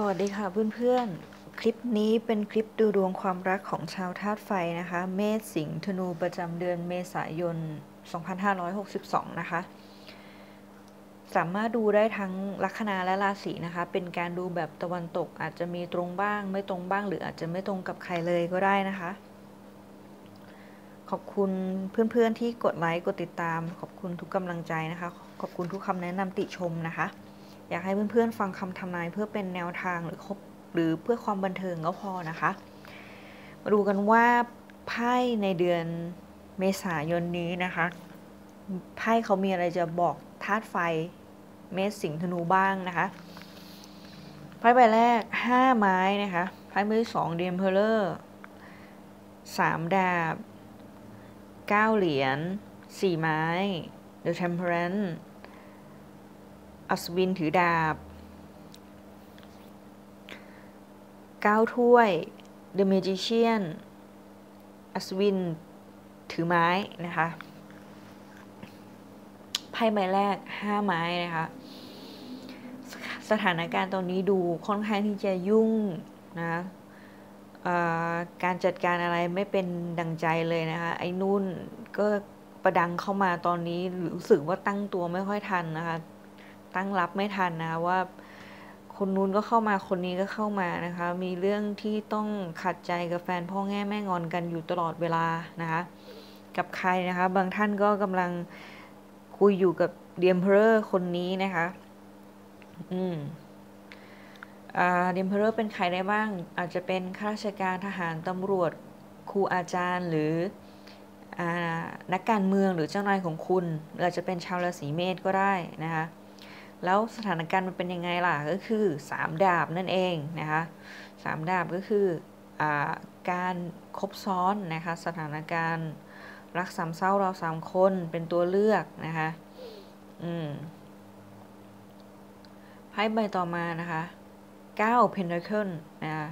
สวัสดีค่ะเพื่อนๆ คลิปนี้เป็นคลิปดูดวงความรักของชาวธาตุไฟนะคะ เมษสิงห์ธนูประจำเดือนเมษายน 2562 นะคะ สามารถดูได้ทั้งลัคนาและราศีนะคะ เป็นการดูแบบตะวันตกอาจจะมีตรงบ้าง ไม่ตรงบ้าง หรืออาจจะไม่ตรงกับใครเลยก็ได้นะคะ ขอบคุณเพื่อนๆที่กดไลค์กดติดตาม ขอบคุณทุกกำลังใจนะคะ ขอบคุณทุกคำแนะนำติชมนะคะ อยากให้เพื่อนๆฟังคำทำนายเพื่อเป็นแนวทางหรือคบหรือเพื่อความบันเทิงก็พอนะคะ มาดูกันว่าไพ่ในเดือนเมษายนนี้นะคะไพ่เขามีอะไรจะบอกธาตุไฟเมษสิงห์ธนูบ้างนะคะไพ่ใบแรกห้าไม้นะคะไพ่ใบที่สองเดียมเพลเลอร์สามดาบเก้าเหรียญสี่ไม้ The Temperance อัศวินถือดาบเก้าถ้วย The Magician อัศวิน ถือไม้นะคะ ไพ่ใบแรกห้าไม้นะคะสสถานการณ์ตอนนี้ดูค่อนข้างที่จะยุ่งนะการจัดการอะไรไม่เป็นดังใจเลยนะคะ ไอ้นุ่นก็ประดังเข้ามาตอนนี้รู้สึกว่าตั้งตัวไม่ค่อยทันนะคะ ตั้งรับไม่ทันนะว่าคนนู้นก็เข้ามาคนนี้ก็เข้ามานะคะ มีเรื่องที่ต้องขัดใจกับแฟนพ่อแง่แม่งอนกันอยู่ตลอดเวลานะคะกับใครนะคะ บางท่านก็กำลังคุยอยู่กับเดียมเพอร์คนนี้นะคะอืมเดียมเพอร์เป็นใครได้บ้าง อาจจะเป็นข้าราชการทหารตำรวจครูอาจารย์หรืออนักการเมืองหรือเจ้านายของคุณอาจจะเป็นชาวราศีเมษก็ได้นะคะ แล้วสถานการณ์มันเป็นยังไงล่ะก็คือ 3 ดาบนั่นเองนะคะสามดาบก็คืออการครบซ้อนนะคะสถานการณ์รักสามเศร้าเราสามคนเป็นตัวเลือกนะคะอืมไพ่ใบต่อมานะคะ9 Pentacle นะคะ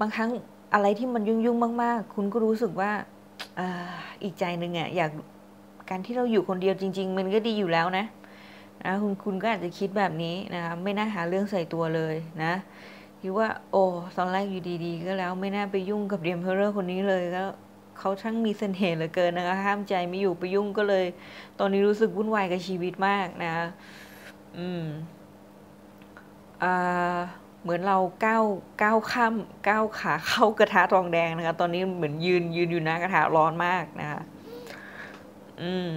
บางครั้งอะไรที่มันยุ่งๆ มาก ๆ คุณก็รู้สึกว่าออีกใจหนึ่งอะอยาก การที่เราอยู่คนเดียวจริง ๆ มันก็ดีอยู่แล้วนะนะคุณคุณก็อาจจะคิดแบบนี้นะคะไม่น่าหาเรื่องใส่ตัวเลยนะคิดว่า โอ้ตอนแรกอยู่ดีๆ ก็แล้วไม่น่าไปยุ่งกับเดียมเพอร์คนนี้เลยก็เขาช่างมีเสน่ห์เหลือเกินนะคะห้ามใจไม่อยู่ไปยุ่งก็เลย ตอนนี้รู้สึกวุ่นวายกับชีวิตมากนะอืมอ่าเหมือนเราก้าวก้าวข้ามก้าวขาเข้ากระทะทองแดงนะคะ ตอนนี้เหมือนยืนยืนอยู่นะกระทะร้อนมากนะคะ อืม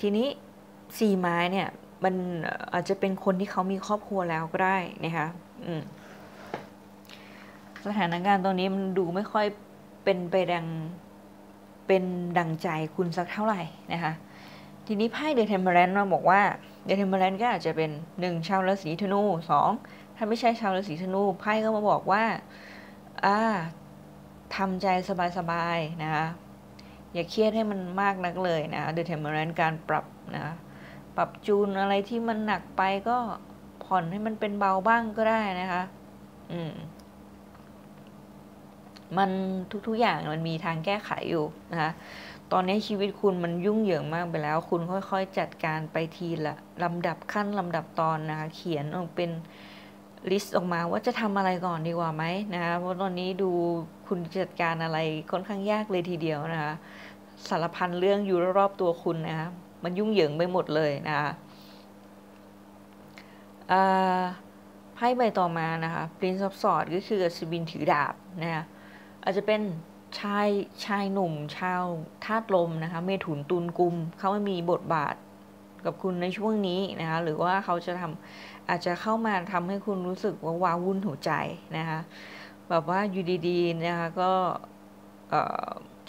ทีนี้สี่ไม้เนี่ย มันอาจจะเป็นคนที่เขามีครอบครัวแล้วก็ได้นะคะอืมสถานการณ์ตอนนี้มันดูไม่ค่อยเป็นไปดังเป็นดังใจคุณสักเท่าไหร่นะคะทีนี้ไพ่เดอะเทมเปอร์แรนต์มาบอกว่าเดอะเทมเปอร์แรนต์ก็อาจจะเป็นหนึ่งชาวราศีธนูสองถ้าไม่ใช่ชาวราศีธนูไพ่ก็มาบอกว่าอ่าทำใจสบายๆนะคะ อย่าเครียดให้มันมากนักเลยนะเดอะเทมเมอร์นการปรับนะปรับจูนอะไรที่มันหนักไปก็ผ่อนให้มันเป็นเบาบ้างก็ได้นะคะ อืม มันทุกๆอย่างมันมีทางแก้ไขอยู่นะคะตอนนี้ชีวิตคุณมันยุ่งเหยิงมากไปแล้ว คุณค่อยๆ จัดการไปทีละลำดับขั้นลำดับตอนนะคะ เขียนออกเป็นลิสต์ออกมาว่าจะทำอะไรก่อนดีกว่าไหมนะคะเพราะตอนนี้ดูคุณจัดการอะไรค่อนข้างยากเลยทีเดียวนะคะ สารพันเรื่องอยู่รอบตัวคุณนะคะมันยุ่งเหยิงไปหมดเลยนะคะไพ่ใบต่อมานะคะ Prince of Swords ก็คือสบินถือดาบนะคะอาจจะเป็นชายชายหนุ่ม ชาวธาตุลมนะคะเมถุนตุลกุมเขาไม่มีบทบาทกับคุณในช่วงนี้นะคะหรือว่าเขาจะทำอาจจะเข้ามาทำให้คุณรู้สึกว่าวาวุ่นหัวใจนะคะแบบว่าอยู่ดีๆนะคะก็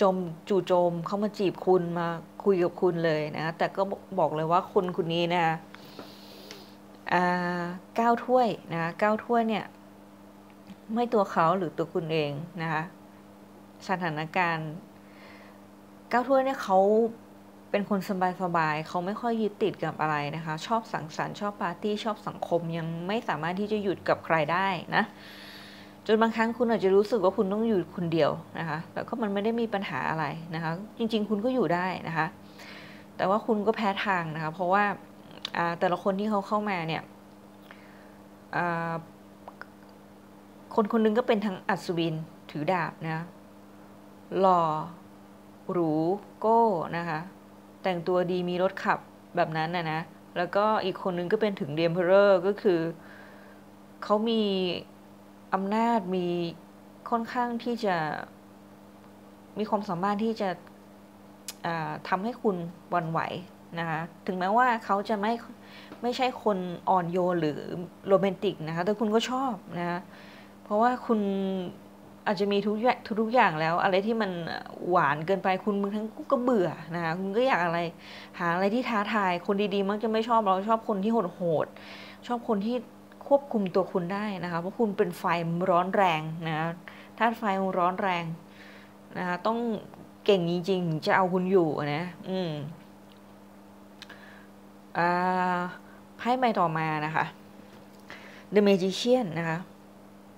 จมจู่โจมเข้ามาจีบคุณมาคุยกับคุณเลยนะ แต่ก็บอกเลยว่าคุณคนนี้นะเก้าถ้วยนะเก้าถ้วยเนี่ย ไม่ตัวเขาหรือตัวคุณเองนะคะสถานการณ์เก้าถ้วยเนี่ยเขาเป็นคนสบายๆเขาไม่ค่อยยึดติดกับอะไรนะคะ ชอบสังสรรค์ชอบปาร์ตี้ชอบสังคมยังไม่สามารถที่จะหยุดกับใครได้นะ จนบางครั้งคุณอาจจะรู้สึกว่าคุณต้องอยู่คนเดียวนะคะแต่ก็มันไม่ได้มีปัญหาอะไรนะคะ จริง ๆ คุณก็อยู่ได้นะคะ แต่ว่าคุณก็แพ้ทางนะคะ เพราะว่าแต่ละคนที่เขาเข้ามาเนี่ยคนคนนึงก็เป็นทั้งอัศวินถือดาบนะหล่อหรูโก้นะคะ แต่งตัวดีมีรถขับแบบนั้นนะนะ แล้วก็อีกคนนึงก็เป็นถึงเดียมเพอร์ก็คือเขามี อำนาจมีค่อนข้างที่จะมีความสามารถที่จะทำให้คุณวันไหวนะคะถึงแม้ว่าเขาจะไม่ไม่ใช่คนอ่อนโยนหรือโรแมนติกนะคะ แต่คุณก็ชอบนะคะเพราะว่าคุณอาจจะมีทุกอย่างทุกอย่างแล้ว อะไรที่มันหวานเกินไปคุณมึงทั้งก็เบื่อนะคะคุณก็อยากอะไร หาอะไรที่ท้าทาย คนดีๆ มักจะไม่ชอบเราชอบคนที่โหดๆชอบคนที่ ควบคุมตัวคุณได้นะคะเพราะคุณเป็นไฟร้อนแรงนะถ้าไฟร้อนแรงนะคะต้องเก่งจริงๆจะเอาคุณอยู่นะอืมอ่าไพ่ใบต่อมานะคะ The Magician นะคะ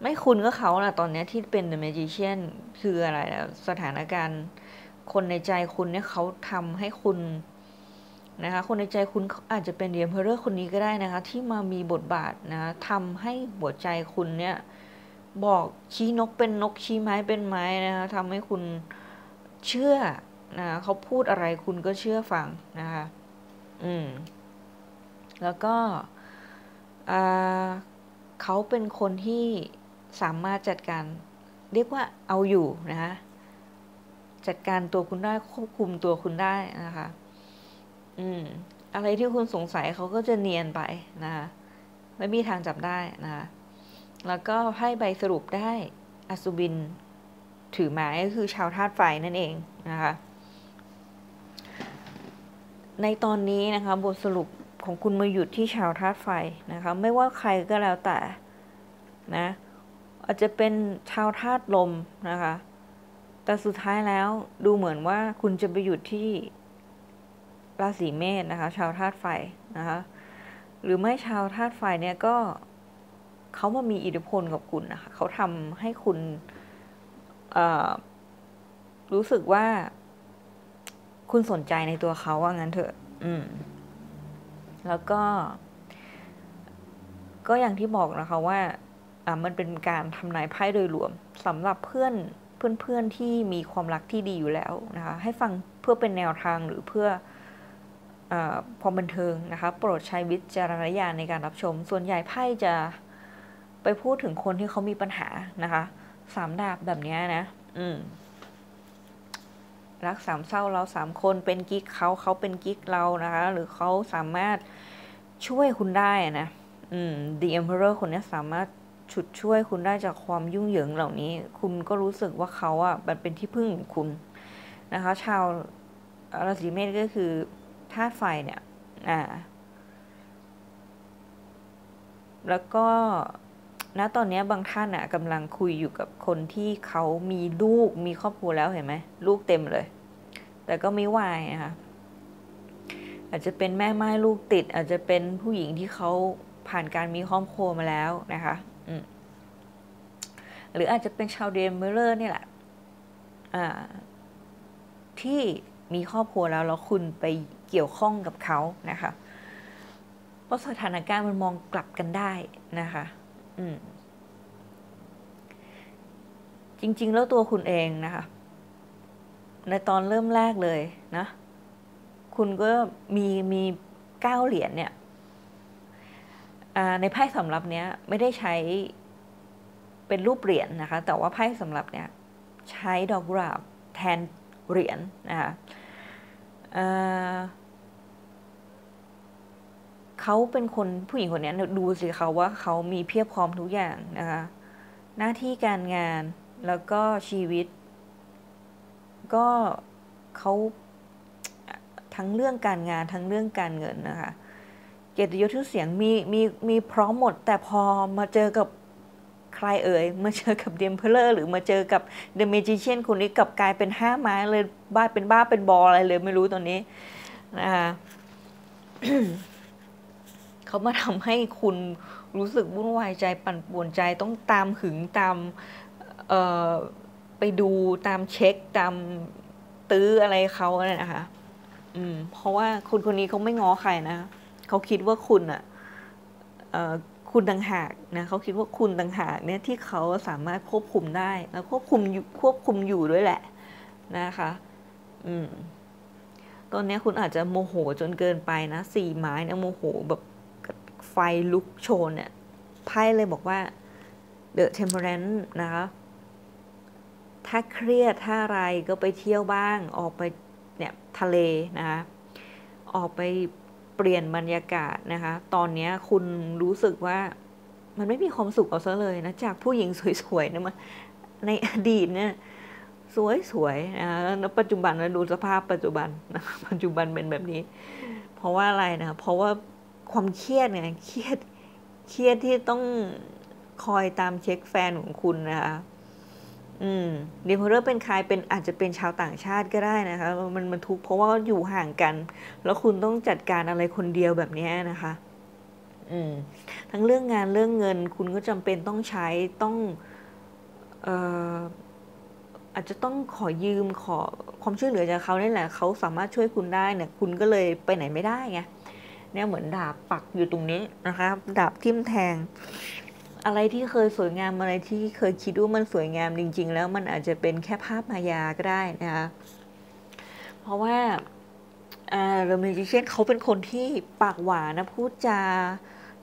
ไม่คุณก็เขาแหะตอนนี้ที่เป็น The Magician คืออะไรสถานการณ์ คนในใจคุณเนี่ยเขาทำให้คุณ นะคะคนในใจคุณอาจจะเป็นเดียมเพอร์คนนี้ก็ได้นะคะ ที่มามีบทบาทนะทำให้หัวใจคุณเนี่ยบอกชี้นกเป็นนกชี้ไม้เป็นไม้นะคะทำให้คุณเชื่อนะเขาพูดอะไรคุณก็เชื่อฟังนะคะอืมแล้วก็เขาเป็นคนที่สามารถจัดการเรียกว่าเอาอยู่นะคะจัดการตัวคุณได้ควบคุมตัวคุณได้นะคะ อืม อะไรที่คุณสงสัยเขาก็จะเนียนไปนะคะไม่มีทางจับได้นะคะแล้วก็ให้ใบสรุปได้อสุบินถือไม้ก็คือชาวธาตุไฟนั่นเองนะคะ ในตอนนี้นะคะบทสรุปของคุณมาหยุดที่ชาวธาตุไฟนะคะ ไม่ว่าใครก็แล้วแต่นะอาจจะเป็นชาวธาตุลมนะคะ แต่สุดท้ายแล้วดูเหมือนว่าคุณจะไปหยุดที่ ราศีเมษนะคะ ชาวธาตุไฟนะคะ หรือไม่ชาวธาตุไฟเนี่ยก็เขามามีอิทธิพลกับคุณนะคะเขาทำให้คุณรู้สึกว่า คุณสนใจในตัวเขาว่างั้นเถอะ อืม แล้วก็ ก็อย่างที่บอกนะคะว่ามันเป็นการทำนายไพ่โดยรวมสำหรับเพื่อนเพื่อนๆที่มีความรักที่ดีอยู่แล้วนะคะ ให้ฟังเพื่อเป็นแนวทางหรือเพื่อ ความบันเทิงนะคะโปรดใช้วิจารณญาณในการรับชม ส่วนใหญ่ไพ่จะไปพูดถึงคนที่เขามีปัญหานะคะสามดาบแบบนี้นะ อืมรักสามเศร้าเราสามคนเป็นกิ๊กเขาเขาเป็นกิ๊กเรานะคะ หรือเขาสามารถช่วยคุณได้นะ อืม The Emperor คนนี้สามารถฉุดช่วยคุณได้จากความยุ่งเหยิงเหล่านี้ คุณก็รู้สึกว่าเขาอะมันเป็นที่พึ่งของคุณนะคะ ชาวราศีเมษก็คือ ธาตุไฟเนี่ยอ่าแล้วก็ณตอนนี้บางท่านอะกำลังคุยอยู่กับคนที่เขามีลูกมีครอบครัวแล้วเห็นไหมลูกเต็มเลย แต่ก็ไม่วายนะคะอาจจะเป็นแม่ไม้ลูกติด อาจจะเป็นผู้หญิงที่เขาผ่านการมีครอบครัวมาแล้วนะคะหรืออาจจะเป็นชาวเดนเมอร์นี่แหละที่ มีครอบครัวแล้วแล้วคุณไปเกี่ยวข้องกับเขานะคะเพราะสถานการณ์มันมองกลับกันได้นะคะอืมจริง ๆ แล้วตัวคุณเองนะคะ ในตอนเริ่มแรกเลยนะ คุณก็มีมีเก้าเหรียญเนี่ยในไพ่สำรับเนี้ยไม่ได้ใช้เป็นรูปเหรียญนนะคะ แต่ว่าไพ่สำรับเนี้ยใช้ดอกกุหลาบแทนเหรียญนนะคะ เขาเป็นคนผู้หญิงคนนี้ดูสิเขาว่าเขามีเพียบพร้อมทุกอย่างนะคะ หน้าที่การงานแล้วก็ชีวิต ก็เขาทั้งเรื่องการงานทั้งเรื่องการเงินนะคะ เกียรติยศชื่อเสียงมีมีมีพร้อมหมด แต่พอมาเจอกับ ใครเอ่ยมาเจอกับเดมเพลอร์หรือมาเจอกับเดอะเมจิเชียนคนนี้กับกลายเป็นห้าไม้เลยบ้าเป็นบ้าเป็นบออะไรเลยไม่รู้ตอนนี้นะคะเขามาทำให้คุณรู้สึกวุ่นวายใจปั่นป่วนใจต้องตามหึงตามไปดูตามเช็คตามตื้ออะไรเขาเนี่ยนะคะอืมเพราะว่าคุณคนนี้เขาไม่ง้อใครนะเขาคิดว่าคุณอะ คุณต่างหากนะเขาคิดว่าคุณต่างหากเนี่ยที่เขาสามารถควบคุมได้แล้วควบคุมควบคุมอยู่ด้วยแหละนะคะ อืมตอนนี้คุณอาจจะโมโหจนเกินไปนะสี่ไม้เนี่ยโมโหแบบไฟลุกโชนเนี่ยไพ่เลยบอกว่า The Temperance นะคะถ้าเครียดถ้าอะไรก็ไปเที่ยวบ้าง ออกไปเนี่ยทะเลนะคะออกไป เปลี่ยนบรรยากาศนะคะ ตอนนี้คุณรู้สึกว่ามันไม่มีความสุขเอาซะเลยนะ จากผู้หญิงสวยๆนะมาในอดีตเนี่ยสวยๆนะแล้วปัจจุบันนะดูสภาพปัจจุบันนะปัจจุบันเป็นแบบนี้ เพราะว่าอะไรนะ เพราะว่าความเครียดไงเครียดเครียดที่ต้องคอยตามเช็คแฟนของคุณนะคะ อืมดีพอเรอร์เป็นใครเป็นอาจจะเป็นชาวต่างชาติก็ได้นะคะ มันมันทุกเพราะว่าอยู่ห่างกัน แล้วคุณต้องจัดการอะไรคนเดียวแบบนี้นะคะ อืมทั้งเรื่องงานเรื่องเงิน คุณก็จำเป็นต้องใช้ต้องเอ่ออาจจะต้องขอยืมขอความช่วยเหลือจากเขาเนี่แหละเขาสามารถช่วยคุณได้เนี่ย คุณก็เลยไปไหนไม่ได้ไงเนี่ยเหมือนดาบปักอยู่ตรงนี้นะคะ ดาบทิ่มแทง อะไรที่เคยสวยงามอะไรที่เคยคิดว่ามันสวยงามจริง ๆ แล้วมันอาจจะเป็นแค่ภาพมายาก็ได้นะคะเพราะว่าอ่าเรมิจิเชนเขาเป็นคนที่ปากหวานนะพูดจา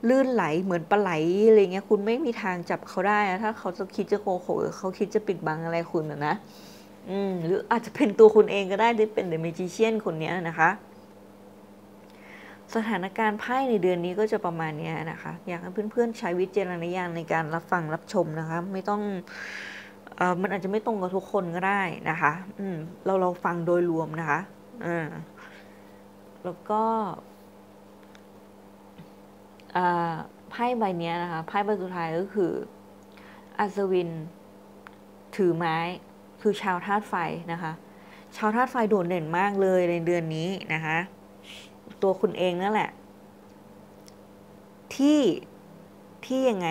ลื่นไหลเหมือนปลาไหลอะไรเงี้ยคุณไม่มีทางจับเขาได้นะถ้าเขาจะคิดจะโกหกเขาคิดจะปิดบังอะไรคุณนะนะอืมหรืออาจจะเป็นตัวคุณเองก็ได้ที่เป็นเดอะเมจิเชียนคนนี้นะคะ สถานการณ์ไพ่ในเดือนนี้ก็จะประมาณนี้นะคะ อยากให้เพื่อนๆใช้วิจารณญาณในการรับฟังรับชมนะคะ ไม่ต้องเออมันอาจจะไม่ตรงกับทุกคนก็ได้นะคะ อืมเราเราฟังโดยรวมนะคะอ่าแล้วก็ไพ่ใบนี้นะคะไพ่ใบสุดท้ายก็คืออัศวิน ถือไม้คือชาวธาตุไฟนะคะ ชาวธาตุไฟโดดเด่นมากเลยในเดือนนี้นะคะ ตัวคุณเองนั่นแหละ ที่ที่ยังไง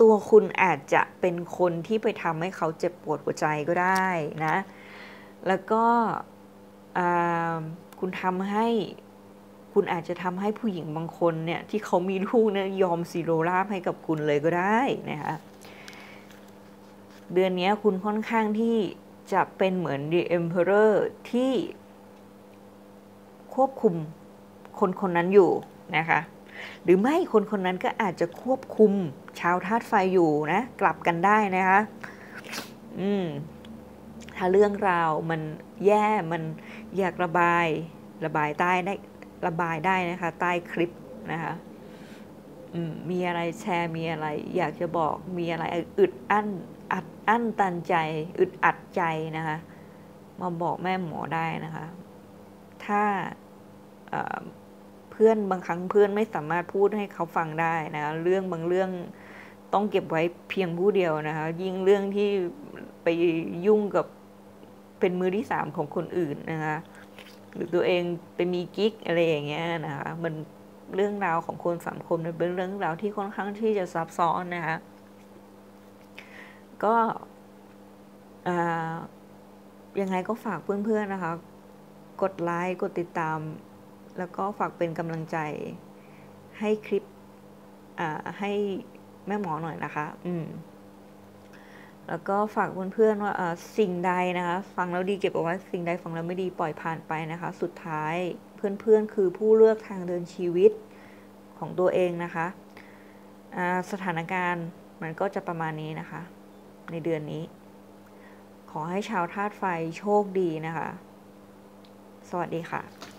ตัวคุณอาจจะเป็นคนที่ไปทำให้เขาเจ็บปวดหัวใจก็ได้นะ แล้วก็คุณทำให้คุณอาจจะทำให้ผู้หญิงบางคนเนี่ย ที่เขามีลูกเนี่ยยอมซีโรราบให้กับคุณเลยก็ได้นะคะเดือนนี้คุณค่อนข้างที่จะเป็นเหมือน The Emperor ที่ควบคุม คนคนนั้นอยู่นะคะ หรือไม่คนคนนั้นก็อาจจะควบคุมชาวธาตุไฟอยู่นะกลับกันได้นะคะอืมถ้าเรื่องราวมันแย่มันอยากระบายระบายใต้ได้ระบายได้นะคะ ใต้คลิปนะคะมีอะไรแชร์มีอะไร อยากจะบอกมีอะไรอึดอั้นอัดอั้นตันใจ อึดอัดใจนะคะ มาบอกแม่หมอได้นะคะ ถ้า พื่อนบางครั้งเพื่อนไม่สามารถพูดให้เขาฟังได้นะ เรื่องบางเรื่องต้องเก็บไว้เพียงผู้เดียวนะคะ ยิ่งเรื่องที่ไปยุ่งกับเป็นมือที่สามของคนอื่นนะคะ หรือตัวเองไปมีกิ๊กอะไรอย่างเงี้ยนะคะ มันเรื่องราวของคนสังคมเป็นเรื่องราวที่ค่อนข้างที่จะซับซ้อนนะคะ ก็ยังไงก็ฝากเพื่อนๆนะคะ กดไลค์ กดติดตาม แล้วก็ฝากเป็นกำลังใจให้คลิปให้แม่หมอหน่อยนะคะ อืม แล้วก็ฝากเพื่อนๆว่าสิ่งใดนะคะ ฟังแล้วดีเก็บเอาไว้ สิ่งใดฟังแล้วไม่ดีปล่อยผ่านไปนะคะ สุดท้ายเพื่อนๆคือผู้เลือกทางเดินชีวิตของตัวเองนะคะสถานการณ์มันก็จะประมาณนี้นะคะ ในเดือนนี้ ขอให้ชาวธาตุไฟโชคดีนะคะ สวัสดีค่ะ